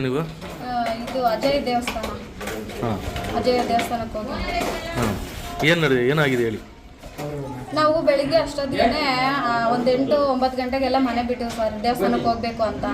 ನೀವು? ಇದು ಅಜಯ್ ದೇವಸ್ಥಾನ. ಹಾಂ. ಅಜಯ ದೇವಸ್ಥಾನಕ್ಕೆ ಹೋಗಿ. ಹಾಂ. ಏನು ನಡೆದಿದೆ? ಏನಾಗಿದೆ ಹೇಳಿ? ನಾವು ಬೆಳಿಗ್ಗೆ ಅಷ್ಟೊತ್ತಿಗೆ ಒಂದ್ ಎಂಟು ಒಂಬತ್ತು ಗಂಟೆಗೆಲ್ಲ ಮನೆ ಬಿಟ್ಟು ಸರ್ ದೇವಸ್ಥಾನಕ್ಕೆ ಹೋಗ್ಬೇಕು ಅಂತ.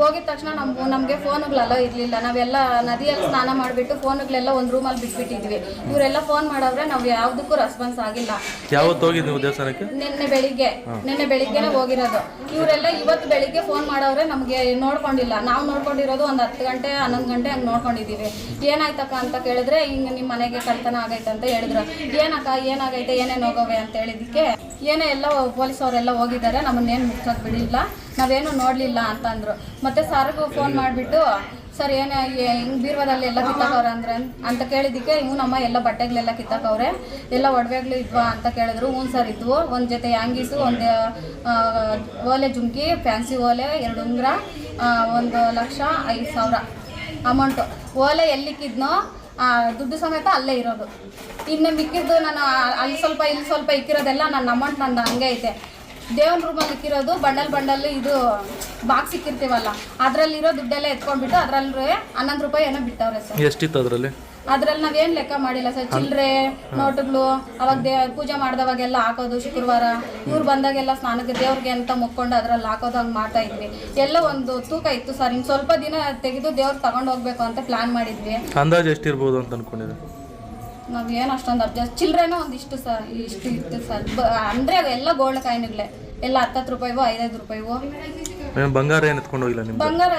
ಹೋಗಿದ ತಕ್ಷಣ ನಮ್ಗೆ ನಮಗೆ ಫೋನುಗಳೆಲ್ಲ ಇರಲಿಲ್ಲ. ನಾವೆಲ್ಲ ನದಿಯಲ್ಲಿ ಸ್ನಾನ ಮಾಡಿಬಿಟ್ಟು ಫೋನುಗಳೆಲ್ಲ ಒಂದು ರೂಮಲ್ಲಿ ಬಿಟ್ಬಿಟ್ಟಿದ್ವಿ. ಇವರೆಲ್ಲ ಫೋನ್ ಮಾಡವ್ರೆ ನಾವು ಯಾವುದಕ್ಕೂ ರೆಸ್ಪಾನ್ಸ್ ಆಗಿಲ್ಲ. ಯಾವತ್ತು ಹೋಗಿದ್ದು ನೀವು ದೇವಸ್ಥಾನಕ್ಕೆ? ನಿನ್ನೆ ಬೆಳಿಗ್ಗೆ. ನಿನ್ನೆ ಬೆಳಿಗ್ಗೆನೆ ಹೋಗಿರೋದು. ಇವರೆಲ್ಲ ಇವತ್ತು ಬೆಳಿಗ್ಗೆ ಫೋನ್ ಮಾಡವ್ರೆ ನಮಗೆ ನೋಡ್ಕೊಂಡಿಲ್ಲ. ನಾವು ನೋಡ್ಕೊಂಡಿರೋದು ಒಂದು ಹತ್ತು ಗಂಟೆ ಹನ್ನೊಂದು ಗಂಟೆ ಹಂಗೆ ನೋಡ್ಕೊಂಡಿದ್ದೀವಿ ಏನಾಯ್ತಕ್ಕ ಅಂತ ಕೇಳಿದ್ರೆ ಹಿಂಗೆ ನಿಮ್ಮ ಮನೆಗೆ ಕಳ್ತನ ಆಗೈತೆ ಅಂತ ಹೇಳಿದ್ರು. ಏನಕ್ಕ ಏನಾಗೈತೆ ಏನೇನು ಹೋಗೋವೆ ಅಂತ ಹೇಳಿದ್ದಕ್ಕೆ ಏನೇ ಎಲ್ಲ ಪೊಲೀಸ್ ಅವರೆಲ್ಲ ಹೋಗಿದ್ದಾರೆ, ನಮ್ಮನ್ನೇನು ಮುಚ್ಚೋದು ಬಿಡಿಲ್ಲ, ನಾವೇನು ನೋಡಲಿಲ್ಲ ಅಂತಂದ್ರು ಮತ್ತೆ ಸಾರಿಗೂ ಫೋನ್ ಮಾಡಿಬಿಟ್ಟು, ಸರ್, ಏನೇ ಹಿಂಗೆ ಬೀರ್ವದಲ್ಲಿ ಎಲ್ಲ ಕಿತ್ತಾಕವ್ರೆ ಅಂದ್ರೆ? ಅಂತ ಕೇಳಿದ್ದಕ್ಕೆ ಇವು ನಮ್ಮ ಎಲ್ಲ ಬಟ್ಟೆಗಳೆಲ್ಲ ಕಿತ್ತಾಕವ್ರೆ, ಎಲ್ಲ ಒಡವೆಗಳು ಇದ್ವಾ? ಅಂತ ಕೇಳಿದ್ರು. ಹ್ಞೂ ಸರ್, ಇದ್ವು. ಒಂದು ಜೊತೆ ಯಾಂಗೀಸು ಒಂದು ಓಲೆ ಜುಮ್ಕಿ, ಫ್ಯಾನ್ಸಿ ಓಲೆ, ಎರಡು ಉಂಗುರ ಒಂದು ಲಕ್ಷ ಐದು ಸಾವಿರ ಅಮೌಂಟು. ಓಲೆ ಎಲ್ಲಿಕ್ಕಿದ್ನೋ ದುಡ್ಡು ಸಮೇತ ಅಲ್ಲೇ ಇರೋದು. ಇನ್ನು ಮಿಕ್ಕಿದ್ದು ನಾನು ಅಲ್ಲಿ ಸ್ವಲ್ಪ ಇಲ್ಲಿ ಸ್ವಲ್ಪ ಇಕ್ಕಿರೋದೆಲ್ಲ ನನ್ನ ಅಮೌಂಟ್ ನಂದು ಹಂಗೆ ಐತೆ. ದೇವನ ರೂಮಲ್ಲಿ ಇಕ್ಕಿರೋದು, ಬಂಡಲ್ ಬಂಡಲ್ ಇದು ಬಾಕ್ಸ್ ಇಕ್ಕಿರ್ತೀವಲ್ಲ, ಅದರಲ್ಲಿರೋ ದುಡ್ಡೆಲ್ಲ ಎತ್ಕೊಂಡ್ಬಿಟ್ಟು ಅದರಲ್ಲೂ ಹನ್ನೊಂದು ರೂಪಾಯಿ ಏನೋ ಬಿಟ್ಟವ್ರೆ ಸರ್. ಎಷ್ಟಿತ್ತು ಅದರಲ್ಲಿ? ಅದ್ರಲ್ಲಿ ನಾವೇನು ಲೆಕ್ಕ ಮಾಡಿಲ್ಲ ಸರ್. ಚಿಲ್ಲರೆ ನೋಟುಗಳು ಅವಾಗ ದೇ ಪೂಜೆ ಮಾಡಿದವಾಗೆಲ್ಲ ಹಾಕೋದು ಶುಕ್ರವಾರ. ಇವ್ರು ಬಂದಾಗೆಲ್ಲ ಸ್ನಾನಕ್ಕೆ ದೇವ್ರಿಗೆ ಅಂತ ಮುಕ್ಕೊಂಡು ಅದ್ರಲ್ಲಿ ಹಾಕೋದು ಹಂಗೆ ಮಾಡ್ತಾ ಇದ್ವಿ. ಎಲ್ಲ ಒಂದು ತೂಕ ಇತ್ತು ಸರ್. ಇನ್ ಸ್ವಲ್ಪ ದಿನ ತೆಗೆದು ದೇವ್ರು ತಗೊಂಡು ಹೋಗ್ಬೇಕು ಅಂತ ಪ್ಲಾನ್ ಮಾಡಿದ್ವಿ. ಅಂದಾಜು ಎಷ್ಟಿರ್ಬೋದು ಅಂತ ಅನ್ಕೊಂಡಿದ್ದೆ? ನಾವ್ ಏನು ಅಷ್ಟೊಂದು ಅಬ್ಜಸ್ಟ್ ಚಿಲ್ಲರೆನೂ ಒಂದಿಷ್ಟು ಸರ್ ಇಷ್ಟು ಇತ್ತು ಸರ್. ಬ ಅಂದ್ರೆ ಎಲ್ಲ ಗೋಲ್ಡ್ ಕಾಯಿನ್ಗಳೇ ಎಲ್ಲ ಹತ್ತತ್ತು ರೂಪಾಯಿವೋ ಐದೈದು ರೂಪಾಯಿವು. ಬಂಗಾರ ಏನು ಎತ್ಕೊಂಡು ಹೋಗಿಲ್ಲ ನಿಮ್ಗೆ ಬಂಗಾರ